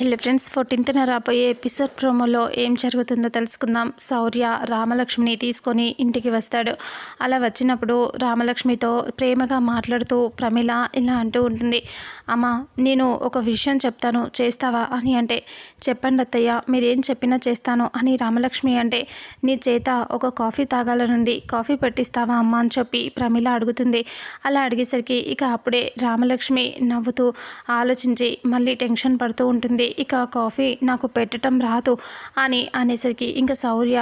Hello friends ఫోర్టీన్త్న రాబోయే episode ప్రోమోలో ఏం జరుగుతుందో తెలుసుకుందాం. శౌర్య రామలక్ష్మిని తీసుకొని ఇంటికి వస్తాడు. అలా వచ్చినప్పుడు రామలక్ష్మితో ప్రేమగా మాట్లాడుతూ ప్రమిళ ఇలా అంటూ ఉంటుంది. అమ్మ నేను ఒక విషయం చెప్తాను చేస్తావా అని అంటే చెప్పండి అత్తయ్య మీరేం చెప్పినా చేస్తాను అని రామలక్ష్మి అంటే నీ చేత ఒక కాఫీ తాగాలనుంది కాఫీ పెట్టిస్తావా అమ్మ అని చెప్పి ప్రమిళ అడుగుతుంది. అలా అడిగేసరికి ఇక అప్పుడే రామలక్ష్మి నవ్వుతూ ఆలోచించి మళ్ళీ టెన్షన్ పడుతూ ఉంటుంది. ఇక కాఫీ నాకు పెట్టడం రాదు అని అనేసరికి ఇంకా శౌర్య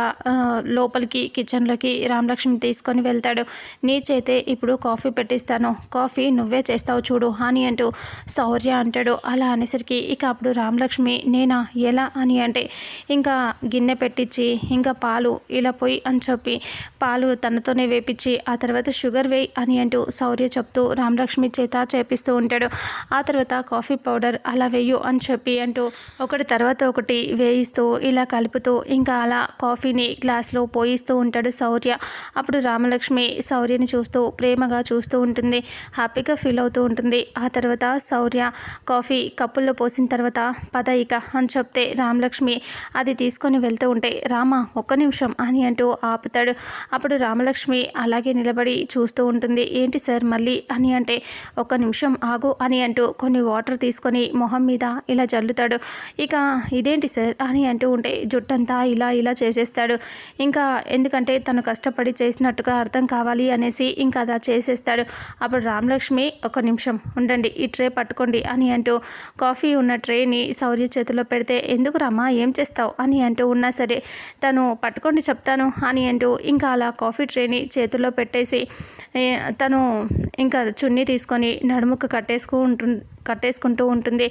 లోపలికి కిచెన్లోకి రామలక్ష్మి తీసుకొని వెళ్తాడు. నీ చేతే ఇప్పుడు కాఫీ పెట్టిస్తాను. కాఫీ నువ్వే చేస్తావు చూడు అని అంటూ శౌర్య అంటాడు. అలా అనేసరికి ఇక అప్పుడు రామలక్ష్మి నేనా? ఎలా అని అంటే ఇంకా గిన్నె పెట్టించి ఇంకా పాలు ఇలా పోయి అని చెప్పి పాలు తనతోనే వేపించి ఆ తర్వాత షుగర్ వేయి అని అంటూ శౌర్య చెప్తూ రామలక్ష్మి చేత చేపిస్తూ ఉంటాడు. ఆ తర్వాత కాఫీ పౌడర్ అలా వేయు అని చెప్పి అంటూ ఒకటి తర్వాత ఒకటి వేయిస్తూ ఇలా కలుపుతూ ఇంకా అలా కాఫీని గ్లాస్లో పోయిస్తూ ఉంటాడు శౌర్య. అప్పుడు రామలక్ష్మి శౌర్యని చూస్తూ ప్రేమగా చూస్తూ ఉంటుంది. హ్యాపీగా ఫీల్ అవుతూ ఉంటుంది. ఆ తర్వాత శౌర్య కాఫీ కప్పుల్లో పోసిన తర్వాత పద ఇక అని చెప్తే రామలక్ష్మి అది తీసుకొని వెళ్తూ ఉంటే రామ ఒక్క నిమిషం అని అంటూ ఆపుతాడు. అప్పుడు రామలక్ష్మి అలాగే నిలబడి చూస్తూ ఉంటుంది. ఏంటి సార్ మళ్ళీ? అని అంటే ఒక్క నిమిషం ఆగు అని అంటూ కొన్ని వాటర్ తీసుకొని మొహం మీద ఇలా జల్లుతాడు ఇక ఇదేంటి సార్ అని అంటూ ఉంటే జుట్టంతా ఇలా ఇలా చేసేస్తాడు. ఇంకా ఎందుకంటే తను కష్టపడి చేసినట్టుగా అర్థం కావాలి అనేసి ఇంకా అదా చేసేస్తాడు. అప్పుడు రామలక్ష్మి ఒక నిమిషం ఉండండి ఈ ట్రే పట్టుకోండి అని అంటూ కాఫీ ఉన్న ట్రేని శౌర్య చేతిలో పెడితే ఎందుకు రమ్మా ఏం చేస్తావు? అని అంటూ ఉన్నా సరే తను పట్టుకోండి చెప్తాను అని అంటూ ఇంకా అలా కాఫీ ట్రేని చేతిలో పెట్టేసి తను ఇంకా చున్నీ తీసుకొని నడుముకు కట్టేసుకుంటు కట్టేసుకుంటూ ఉంటుంది.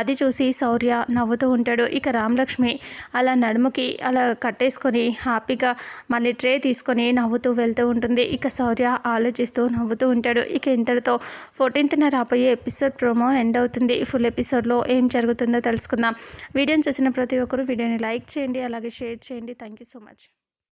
అది చూసి శౌర్య నవ్వుతూ ఉంటాడు. ఇక రామలక్ష్మి అలా నడుముకి అలా కట్టేసుకొని హ్యాపీగా మళ్ళీ ట్రే తీసుకొని నవ్వుతూ వెళ్తూ ఉంటుంది. ఇక శౌర్య ఆలోచిస్తూ నవ్వుతూ ఉంటాడు. ఇక ఇంతటితో ఫోర్టీన్త్న రాబోయే ఎపిసోడ్ ప్రోమో ఎండ్ అవుతుంది. ఫుల్ ఎపిసోడ్లో ఏం జరుగుతుందో తెలుసుకుందాం. వీడియోని చూసిన ప్రతి ఒక్కరు వీడియోని లైక్ చేయండి అలాగే షేర్ చేయండి. Thank you so much